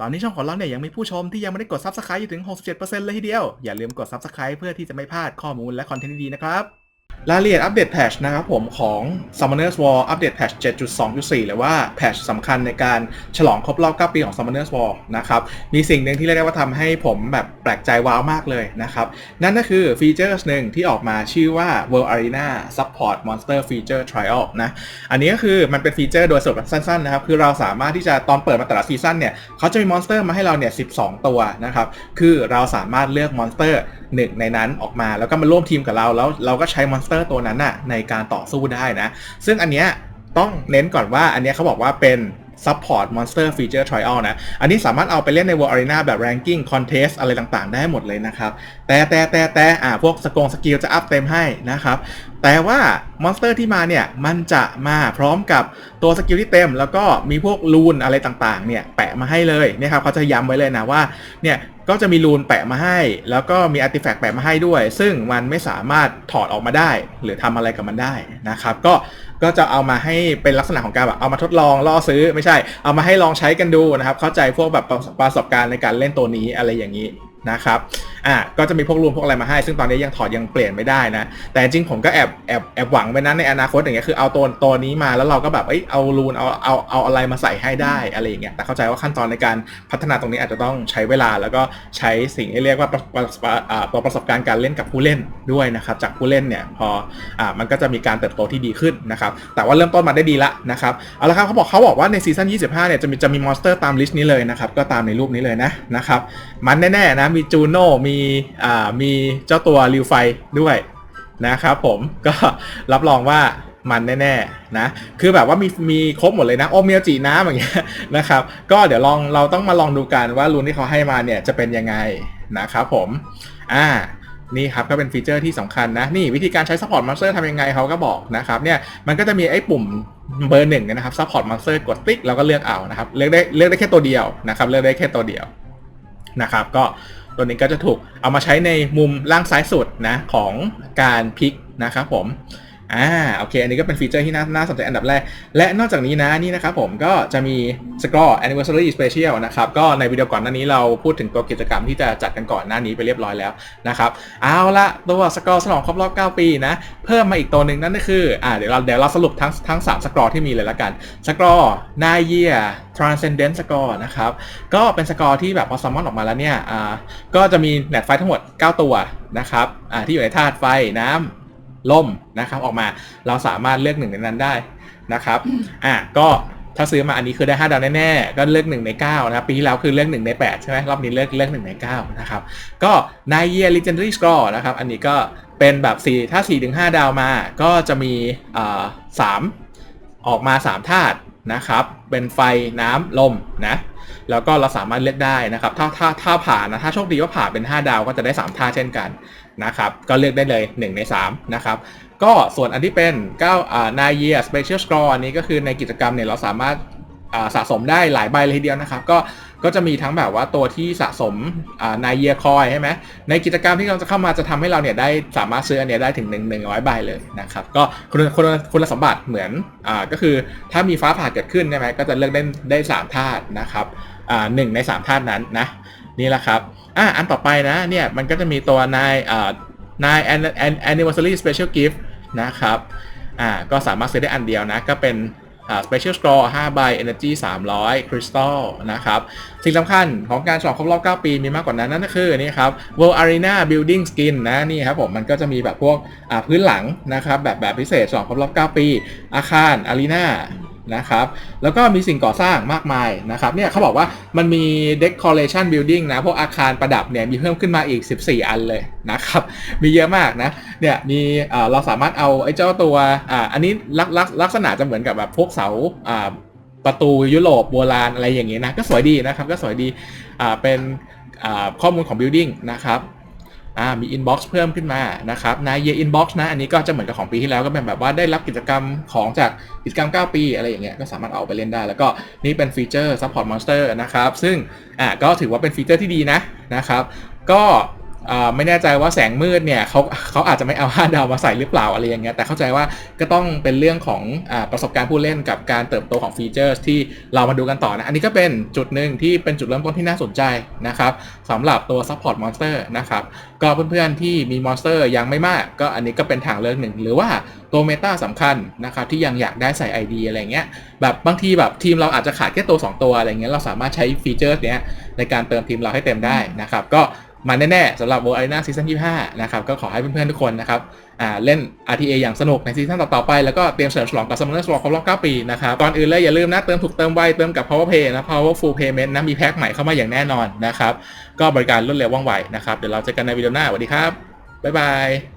ตอนนี้ช่องของเราเนี่ยยังมีผู้ชมที่ยังไม่ได้กด Subscribe อยู่ถึง 67%เลยทีเดียว อย่าลืมกด Subscribe เพื่อที่จะไม่พลาดข้อมูลและคอนเทนต์ดีๆนะครับ รายละเอียดอัปเดตแพชนะครับผมของ Summoners War อัปเดตแพช7.2.4 หรือว่าแพชสำคัญในการฉลองครบรอบ 9 ปีของ Summoners War นะครับ มีสิ่งหนึ่งที่เรียกได้ว่าทำให้ผมแบบแปลกใจว้าวมากเลยนะครับ นั่นก็คือฟีเจอร์หนึ่งที่ออกมาชื่อว่า World Arena Support Monster Feature Trial นะ อันนี้ก็คือมันเป็นฟีเจอร์โดยสรุปสั้นๆนะครับ คือเราสามารถที่จะตอนเปิดมาแต่ละซีซั่นเนี่ยเขาจะมีมอนสเตอร์มาให้เราเนี่ย 12 ตัวนะครับ คือเราสามารถเลือกมอนสเตอร์หนึ่งในนั้นออกมา แล้วก็มาร่วมทีมกับเราแล้วเราก็ใช้มอนสเตอร์ตัวนั้นน่ะในการต่อสู้ได้นะ ซึ่งอันเนี้ยต้องเน้นก่อนว่าอันเนี้ยเขาบอกว่าเป็น Support Monster Feature Trial นะ อันนี้สามารถเอาไปเล่นใน World Arena แบบ Ranking Contest อะไรต่างๆ ได้หมดเลยนะครับ แต่แต่แต่แต่อ่าพวกสกงสกิลจะอัพเต็มให้นะครับ แต่ว่ามอนสเตอร์ที่มาเนี่ยมันจะมาพร้อมกับตัวสกิลที่เต็ม แล้วก็มีพวกรูนอะไรต่างๆเนี่ยแปะมาให้เลยนะครับเขาจะย้ำไว้เลยนะว่าเนี่ยก็จะมีรูนแปะมาให้ แล้วก็มีอาร์ติแฟกต์แปะมาให้ด้วย ซึ่งมันไม่สามารถถอดออกมาได้ หรือทำอะไรกับมันได้นะครับก็ก็จะเอามาให้เป็นลักษณะของการแบบเอามาทดลองล่อซื้อไม่ใช่ เอามาให้ลองใช้กันดูนะครับเข้าใจพวกแบบประสบการณ์ในการเล่นตัวนี้อะไรอย่างนี้นะครับอะก็จะมีพวกรูนพวกอะไรมาให้ ซึ่งตอนนี้ยังถอดยังเปลี่ยนไม่ได้นะ แต่จริงผมก็แอบแอบแอบหวังไว้นะในอนาคตอย่างเงี้ยคือเอาตัวตัวนี้มาแล้วเราก็แบบเอ้ยเอารูนเอาเอาเอาอะไรมาใส่ให้ได้อะไรอย่างเงี้ยแต่เข้าใจว่าขั้นตอนในการพัฒนาตรงนี้อาจจะต้องใช้เวลาแล้วก็ใช้สิ่งที่เรียกว่าประตัวประสบการณ์การเล่นกับผู้เล่นด้วยนะครับจากผู้เล่นเนี่ยพออ่ามันก็จะมีการเติบโตที่ดีขึ้นนะครับแต่ว่าเริ่มต้นมาได้ดีละนะครับเอาละครับเขาบอกเขาบอกว่าในซีซั่น25เนี่ยจะมีจะมีมอนสเตอร์ตามลิสต์นี้เลยนะครับก็ตามในรูปนี้เลยนะนะครับมันแน่ๆนะมีจูโน่มีอ่ามีเจ้าตัวริวไฟด้วยนะครับผมก็รับรองว่ามันแน่ๆนะ คือแบบว่ามีมีครบหมดเลยนะ โอเมียจิน้ำอย่างเงี้ยนะครับ ก็เดี๋ยวลองเราต้องมาลองดูกันว่ารูนที่เขาให้มาเนี่ยจะเป็นยังไงนะครับผม อ่า นี่ครับก็เป็นฟีเจอร์ที่สำคัญนะ นี่วิธีการใช้ Support Monster ทำยังไงเขาก็บอกนะครับ เนี่ยมันก็จะมีไอ้ปุ่มเบอร์หนึ่งนะครับ Support Monster กดติ๊กแล้วก็เลือกเอานะครับ เลือกได้เลือกได้แค่ตัวเดียวนะครับ เลือกได้แค่ตัวเดียวนะครับ ก็ ตัวนี้ก็จะถูกเอามาใช้ในมุมล่างซ้ายสุดนะของการพลิกนะครับผม อ่าโอเค อันนี้ก็เป็นฟีเจอร์ที่น่าน่าสนใจอันดับแรก และนอกจากนี้นะนี่นะครับผมก็จะมี Score Anniversary Special นะครับ ก็ในวิดีโอก่อนหน้านี้เราพูดถึงตัวกิจกรรมที่จะจัดกันก่อนหน้านี้ไปเรียบร้อยแล้วนะครับ เอาละตัวสกอร์ฉลองครบรอบ 9 ปีนะ เพิ่มมาอีกตัวหนึ่งนั่นก็คืออ่าเดี๋ยวเราเดี๋ยวเราสรุปทั้งทั้ง3สกอร์ที่มีเลยละกันสกอร์นายเยีย Transcendent Score นะครับก็เป็นสกอร์ที่แบบพอซัมมอนออกมาแล้วเนี่ยอ่าก็จะมีแนตไฟทั้งหมด 9 ตัวนะครับอ่าที่อยู่ในธาตุไฟน้ำ ล่มนะครับออกมาเราสามารถเลือกหนึ่งในนั้นได้นะครับอะก็ถ้าซื้อมาอันนี้คือได้ 5 ดาวแน่ๆ ก็เลือก1ใน9นะครับปีที่แล้วคือเลือก1ใน8 ใช่ไหมรอบนี้เลือกเลือก1ใน9นะครับก็นายเยีย legendary score นะครับอันนี้ก็เป็นแบบ 4 ถ้า 4 ถึง 5 ดาวมาก็จะมีอ่า3ออกมา 3 ธาตุนะครับ เป็นไฟน้ำลมนะ แล้วก็เราสามารถเลือกได้นะครับถ้าถ้าถ้าผ่านนะถ้าโชคดีว่าผ่านเป็น 5 ดาวก็จะได้ 3 ท่าเช่นกันนะครับก็เลือกได้เลย 1 ใน 3 นะครับก็ส่วนอันที่เป็น9อ่านายเยีย special score อันนี้ก็คือในกิจกรรมเนี่ยเราสามารถสะสมได้หลายใบเลยทีเดียวนะครับ ก็ ก็จะมีทั้งแบบว่าตัวที่สะสมนายเยียคอยใช่ไหมในกิจกรรมที่เราจะเข้ามาจะทำให้เราเนี่ยได้สามารถซื้ออันเนี้ยได้ถึง 1 100ใบเลยนะครับก็คุณคุณคุณสมบัติเหมือนอ่าก็คือถ้ามีฟ้าผ่าเกิดขึ้นใช่ไหมก็จะเลือกได้ได้สามธาตุนะครับอ่าหนึ่งในสามธาตุนั้นนะนี่แหละครับอะอันต่อไปนะเนี่ยมันก็จะมีตัวนายอ่านาย anniversary special gift นะครับอ่าก็สามารถซื้อได้อันเดียวนะก็เป็น special score 5ใบ energy 300 crystal นะครับ สิ่งสำคัญของการฉลองครบรอบ 9 ปีมีมากกว่านั้นนั่นก็คือนี่ครับ world arena building skin นะนี่ครับผมมันก็จะมีแบบพวกพื้นหลังนะครับแบบแบบพิเศษฉลองครบรอบ 9 ปี อาคารอารีนา นะครับ แล้วก็มีสิ่งก่อสร้างมากมายนะครับเนี่ยเขาบอกว่ามันมี decoration building นะ พวกอาคารประดับเนี่ยมีเพิ่มขึ้นมาอีก 14 อันเลยนะครับ มีเยอะมากนะเนี่ยมีเราสามารถเอาไอ้เจ้าตัวออันนี้ลักลักลักษณะจะเหมือนกับแบบพวกเสาประตูยุโรปโบราณอะไรอย่างเงี้ยนะก็สวยดีนะครับก็สวยดีเป็นข้อมูลของ building นะครับ อ่ามีอินบ็อกซ์เพิ่มขึ้นมานะครับนะ year inbox นะ อันนี้ก็จะเหมือนกับของปีที่แล้วก็เป็นแบบว่าได้รับกิจกรรมของจากกิจกรรม 9 ปีอะไรอย่างเงี้ยก็สามารถเอาไปเล่นได้ แล้วก็นี่เป็นฟีเจอร์ซัพพอร์ตมอนสเตอร์นะครับ ซึ่งอ่าก็ถือว่าเป็นฟีเจอร์ที่ดีนะนะครับ ก็ ไม่แน่ใจว่าแสงมืดเนี่ยเขาเขาอาจจะไม่เอา5ดาวมาใส่หรือเปล่าอะไรอย่างเงี้ยแต่เข้าใจว่าก็ต้องเป็นเรื่องของอประสบการณ์ผู้เล่นกับการเติบโตของฟีเจอร์ที่เรามาดูกันต่อนะ อันนี้ก็เป็นจุดหนึ่งที่เป็นจุดเริ่มต้นที่น่าสนใจนะครับสำหรับตัว Support Monster นะครับก็เพื่อนๆที่มี Monster ยังไม่มาก ก็อันนี้ก็เป็นทางเลือกหนึ่ง หรือว่าตัวเมตาสำคัญนะครับที่ยังอยากได้ใส่ ID อะไรเงี้ยแบบบางทีแบบทีมเราอาจจะขาดแค่ตัว 2 ตัวอะไรเงี้ยเราสามารถใช้ฟีเจอร์เนี้ยในการเติมทีมเราให้เต็มได้นะครับก็ มาแน่ๆสำหรับ World Arena Season 25 นะครับ ก็ขอให้เพื่อนๆทุกคนนะครับเล่น RTA อย่างสนุกในซีซั่นต่อๆไป แล้วก็เตรียมเฉลิมฉลองกับ Summoner's War ครบรอบ 9 ปีนะครับ ก่อนอื่นเลยอย่าลืมนะ เติมถูกเติมไว เติมกับ Power Pay นะ Powerful Payment นะ มีแพ็คใหม่เข้ามาอย่างแน่นอนนะครับ ก็บริการรวดเร็วว่องไวนะครับ เดี๋ยวเราเจอกันในวิดีโอหน้าสวัสดีครับบ๊ายบาย